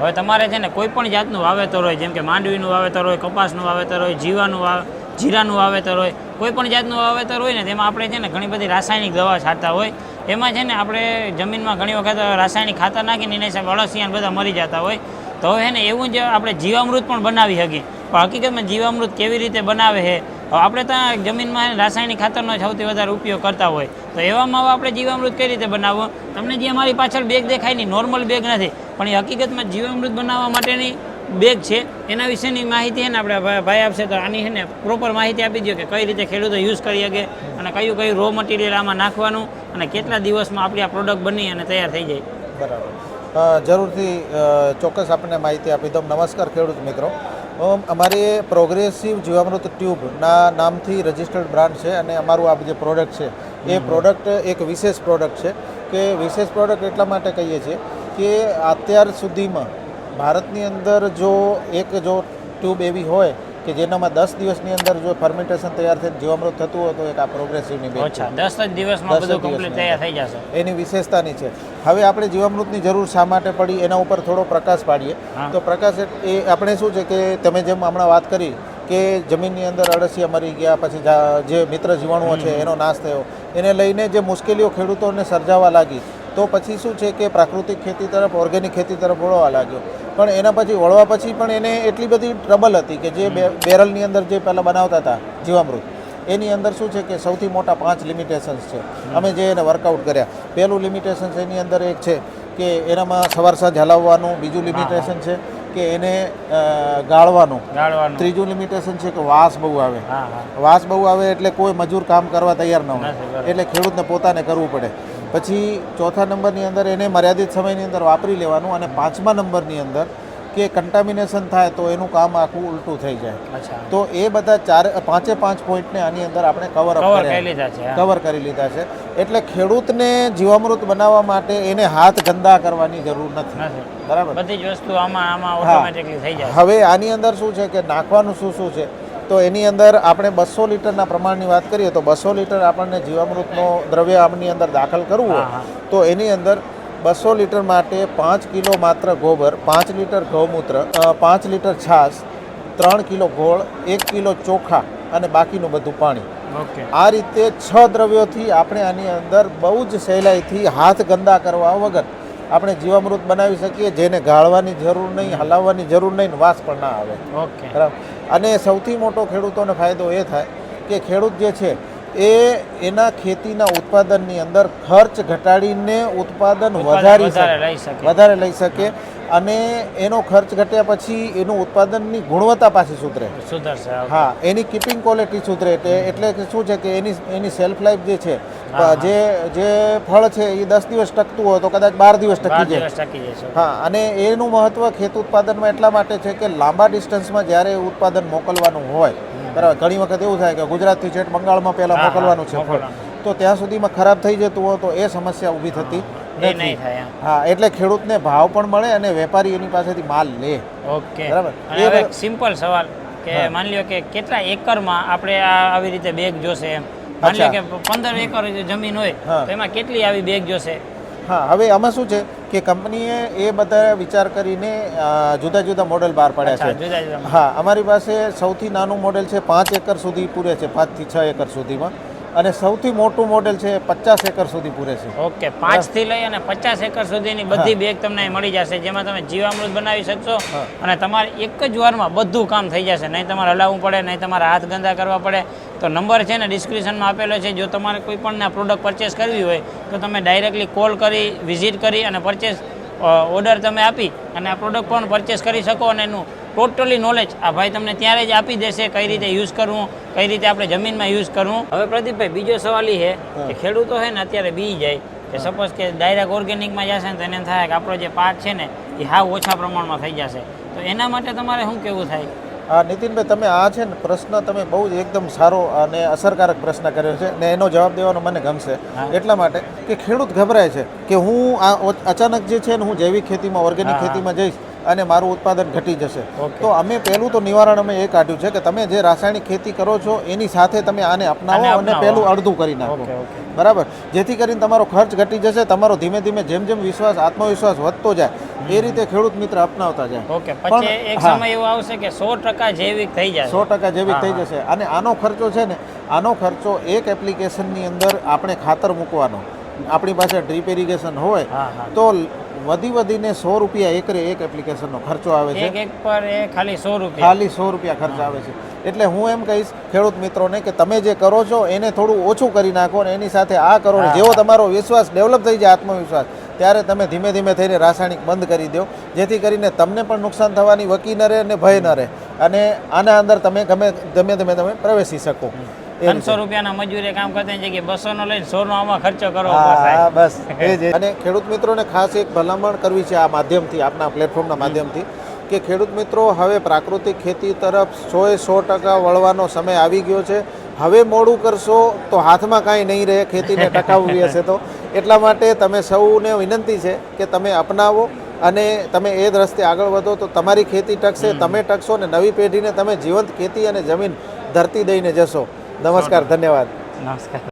હવે તમારે છે ને કોઈ પણ જાતનું વાવેતર હોય, જેમ કે માંડવીનું વાવેતર હોય, કપાસનું વાવેતર હોય, જીવાનું જીરાનું વાવેતર હોય, કોઈ પણ જાતનું વાવેતર હોય ને, તેમાં આપણે છે ને ઘણી બધી રાસાયણિક દવા છાંટતા હોય. એમાં છે ને આપણે જમીનમાં ઘણી વખત રાસાયણિક ખાતર નાખીને એના હિસાબે અળસિયા બધા મરી જતા હોય. તો હવે ને એવું જ આપણે જીવામૃત પણ બનાવી શકીએ. પણ હકીકતમાં જીવામૃત કેવી રીતે બનાવે છે? આપણે ત્યાં જમીનમાં રાસાયણિક ખાતરનો સૌથી વધારે ઉપયોગ કરતા હોય. તો એવામાં આપણે જીવામૃત કઈ રીતે બનાવવું? તમને જે અમારી પાછળ બેગ દેખાય નહીં નોર્મલ બેગ નથી. પણ એ હકીકતમાં જીવામૃત બનાવવા માટેની બેગ છે. એના વિશેની માહિતી છે ને આપણે ભાઈ આપશે તો આની છે ને પ્રોપર માહિતી આપી દો કે કઈ રીતે ખેડૂતો યુઝ કરી શકે અને કયું કયું રો મટીરિયલ આમાં નાખવાનું અને કેટલા દિવસમાં આપણી આ પ્રોડક્ટ બની અને તૈયાર થઈ જાય. બરાબર. જરૂરથી ચોક્કસ આપણને માહિતી આપી દઉં. નમસ્કાર ખેડૂત મિત્રો. અમ, અમારી પ્રોગ્રેસિવ જીવામૃત ટ્યુબના નામથી રજિસ્ટર્ડ બ્રાન્ડ છે અને અમારું આ જે પ્રોડક્ટ છે એ પ્રોડક્ટ એક વિશેષ પ્રોડક્ટ છે કે વિશેષ પ્રોડક્ટ એટલા માટે કહીએ છીએ કે અત્યાર સુધીમાં ભારતની અંદર જો એક જો ટ્યુબ એવી હોય કે જેનામાં દસ દિવસની અંદર જો ફર્મેન્ટેશન તૈયાર થઈને જીવામૃત થતું હોય તો એક આ પ્રોગ્રેસિવની બેચ અચ્છા દસ જ દિવસમાં બધું કમ્પ્લીટ તૈયાર થઈ જશે. એની વિશેષતાની છે. હવે આપણે જીવામૃતની જરૂર શા માટે પડી? એના ઉપર થોડો પ્રકાશ પાડીએ. તો પ્રકાશ એ- એ આપણે શું છે કે તમે જેમ હમણાં વાત કરી કે જમીનની અંદર અળસિયા મરી ગયા પછી જે મિત્ર જીવાણુઓ છે એનો નાશ થયો. એને લઈને જે મુશ્કેલીઓ ખેડૂતોને સર્જાવા લાગી તો પછી શું છે કે પ્રાકૃતિક ખેતી તરફ ઓર્ગેનિક ખેતી તરફ વળવા લાગ્યો. પણ એના પછી વળવા પછી પણ એને એટલી બધી ટ્રબલ હતી કે જે બે- બેરલની અંદર જે પહેલાં બનાવતા હતા જીવામૃત એની અંદર શું છે કે સૌથી મોટા પાંચ લિમિટેશન્સ છે. અમે જે એને વર્કઆઉટ કર્યા. પહેલું લિમિટેશન્સ એની અંદર એક છે કે એનામાં સવાર સાંજ હલાવવાનું બીજું લિમિટેશન છે કે એને ગાળવાનું. ત્રીજું લિમિટેશન છે કે વાસ બહુ આવે. વાસ બહુ આવે એટલે કોઈ મજૂર કામ કરવા તૈયાર ન હોય. એટલે ખેડૂતને પોતાને કરવું પડે. પછી ચોથા નંબરની અંદર એને મર્યાદિત સમયની અંદર વાપરી લેવાનું અને પાંચમા નંબરની અંદર કે કન્ટામિનેશન થાય તો એનું કામ આખું ઉલટું થઈ જાય. તો એ બધા ચાર પાંચે પાંચ પોઈન્ટને આની અંદર આપણે કવર કવર કરી લીધા છે કવર કરી લીધા છે. એટલે ખેડૂતને જીવામૃત બનાવવા માટે એને હાથ ગંદા કરવાની જરૂર નથી. બરાબર? બધી જ વસ્તુ આમાં આમાં. ઓટોમેટિકલી થઈ જાય. હવે આની અંદર શું છે કે નાખવાનું શું શું છે? તો એની અંદર આપણે બસો લીટરના પ્રમાણની વાત કરીએ તો બસો લીટર આપણને જીવામૃતનો દ્રવ્ય આમની અંદર દાખલ કરવું હોય તો એની અંદર બસો લીટર માટે પાંચ કિલો માત્ર ગોબર પાંચ લીટર ગૌમૂત્ર પાંચ લીટર છાશ ત્રણ કિલો ગોળ એક કિલો ચોખા અને બાકીનું બધું પાણી. ઓકે. આ રીતે છ દ્રવ્યોથી આપણે આની અંદર બહુ જ સહેલાઈથી હાથ ગંદા કરવા વગર આપણે જીવામૃત બનાવી શકીએ જેને ગાળવાની જરૂર નહીં હલાવવાની જરૂર નહીં વાસ પણ ના આવે. ઓકે. બરાબર. અને સૌથી મોટો ખેડૂતોને ફાયદો એ થાય કે ખેડૂત જે છે એ એના ખેતીના ઉત્પાદનની અંદર ખર્ચ ઘટાડીને ઉત્પાદન વધારી વધારે શકે લઈ શકે. વધારે લઈ શકે અને એનો ખર્ચ ઘટ્યા પછી એનું ઉત્પાદનની ગુણવત્તા પાછી સુધરે. સુધરશે હા. એની કીપિંગ ક્વોલિટી સુધરે એટલે એટલે કે શું છે કે એની એની સેલ્ફ લાઈફ જે છે જે જે ફળ છે એ દસ દિવસ ટકતું હોય તો કદાચ બાર દિવસ ટકી જાય. હા અને એનું મહત્વ ખેત ઉત્પાદનમાં એટલા માટે છે કે લાંબા ડિસ્ટન્સમાં જ્યારે ઉત્પાદન મોકલવાનું હોય બરાબર ઘણી વખત એવું થાય કે ગુજરાતથી છેટ બંગાળમાં પહેલાં મોકલવાનું છે ફળ. તો ત્યાં સુધીમાં ખરાબ થઈ જતું હોય તો એ સમસ્યા ઊભી થતી. હા એટલે ખેડૂતને ભાવ પણ મળે અને વેપારી એની પાસેથી માલ લે. ઓકે. બરાબર. સિમ્પલ સવાલ કે માની લ્યો કે કેટલા એકરમાં આપણે આ આવી રીતે બેગ જોશે એમ? માની લ્યો કે પંદર એકર જે જમીન હોય. તો એમાં કેટલી આવી બેગ જોશે? હા હવે આમાં શું છે? કે કંપનીએ એ બધા વિચાર કરીને જુદા જુદા મોડેલ બહાર પાડ્યા છે. હા અમારી પાસે સૌથી નાનું મોડેલ છે પાંચ એકર સુધી પૂરે છે પાંચથી છ એકર સુધીમાં. અને સૌથી મોટું મોડેલ છે પચાસ એકર સુધી પૂરે છે. ઓકે પાંચથી લઈ અને પચાસ એકર સુધીની બધી બેગ તમને મળી જશે જેમાં તમે જીવામૃત બનાવી શકશો અને તમારે એક જ વારમાં બધું કામ થઈ જશે. નહીં તમારે હલાવવું પડે નહીં તમારે હાથ ગંદા કરવા પડે. તો નંબર છે ને ડિસ્ક્રિપ્શનમાં આપેલો છે જો તમારે કોઈ પણ પ્રોડક્ટ પરચેસ કરવી હોય તો તમે ડાયરેક્ટલી કોલ કરી વિઝિટ કરી અને પરચેસ ઓર્ડર તમે આપી અને આ પ્રોડક્ટ પણ પરચેસ કરી શકો અને એનું ટોટલી નોલેજ આ ભાઈ તમને ત્યારે જ આપી દેશે કઈ રીતે યુઝ કરવું કઈ રીતે આપણે જમીનમાં યુઝ કરવું. હવે પ્રદીપભાઈ બીજો સવાલ એ છે કે ખેડૂતો છે ને અત્યારે બી જાય કે સપોઝ કે ડાયરેક્ટ ઓર્ગેનિકમાં જશે ને તો એને થાય કે આપણો જે પાક છે ને એ હાવ ઓછા પ્રમાણમાં થઈ જશે. તો એના માટે તમારે શું કેવું થાય? હા નીતિનભાઈ તમે આ છે ને પ્રશ્ન તમે બહુ જ એકદમ સારો અને અસરકારક પ્રશ્ન કર્યો છે ને એનો જવાબ દેવાનો મને ગમશે. એટલા માટે કે ખેડૂત ગભરાય છે કે હું આ અચાનક જે છે ને હું જૈવિક ખેતીમાં ઓર્ગેનિક. ખેતીમાં જઈશ અને મારું ઉત્પાદન ઘટી જશે. તો અમે પહેલું તો નિવારણ અમે એ કાઢ્યું છે કે તમે જે રાસાયણિક ખેતી કરો છો એની સાથે તમે આને અપનાવો અને પહેલું અડધું કરી નાખો. બરાબર? જેથી કરીને તમારો ખર્ચ ઘટી જશે તમારો ધીમે ધીમે જેમ જેમ વિશ્વાસ આત્મવિશ્વાસ વધતો જાય એ રીતે ખેડૂત મિત્ર અપનાવતા જાય. ઓકે પણ- પછી એક સમય એવો આવશે કે સો ટકા જૈવિક થઈ જશે. સો ટકા જૈવિક થઈ જશે. અને આનો ખર્ચો છે ને આનો ખર્ચો એક એપ્લિકેશનની અંદર આપણે ખાતર મૂકવાનો. આપણી પાસે ડ્રીપ ઇરિગેશન હોય તો વધી વધીને સો રૂપિયા એકરે એક એપ્લિકેશનનો ખર્ચો આવે છે. એક પર એ ખાલી સો રૂપિયા. ખાલી સો રૂપિયા ખર્ચ આવે છે. એટલે હું એમ કહીશ ખેડૂત મિત્રોને કે તમે જે કરો છો એને થોડું ઓછું કરી નાખો અને એની સાથે આ કરો. જેવો તમારો વિશ્વાસ ડેવલપ થઈ જાય આત્મવિશ્વાસ ત્યારે તમે ધીમે ધીમે થઈને રાસાયણિક બંધ કરી દો. જેથી કરીને તમને પણ નુકસાન થવાની વકી ન રહે અને ભય ન રહે. અને આના અંદર તમે ગમે ગમે તમે તમે પ્રવેશી શકો. ત્રણસો રૂપિયાના મજૂરી કામ કરતા છે જગ્યાએ બસો નો લઈને સો નો આમાં ખર્ચો કરો હા, બસ. એ જ અને ખેડૂત મિત્રોને ખાસ એક ભલામણ કરવી છે આ માધ્યમથી આપના પ્લેટફોર્મના માધ્યમથી કે ખેડૂત મિત્રો હવે પ્રાકૃતિક ખેતી તરફ સોએ સો ટકા વળવાનો સમય આવી ગયો છે. હવે મોડું કરશો તો હાથમાં કાંઈ નહીં રહે ખેતીને ટકાવવી હશે તો. એટલા માટે તમે સૌને વિનંતી છે કે તમે અપનાવો અને તમે એ જ રસ્તે આગળ વધો તો તમારી ખેતી ટકશે તમે ટકશો ને નવી પેઢીને તમે જીવંત ખેતી અને જમીન ધરતી દઈને જશો. નમસ્કાર ધન્યવાદ નમસ્કાર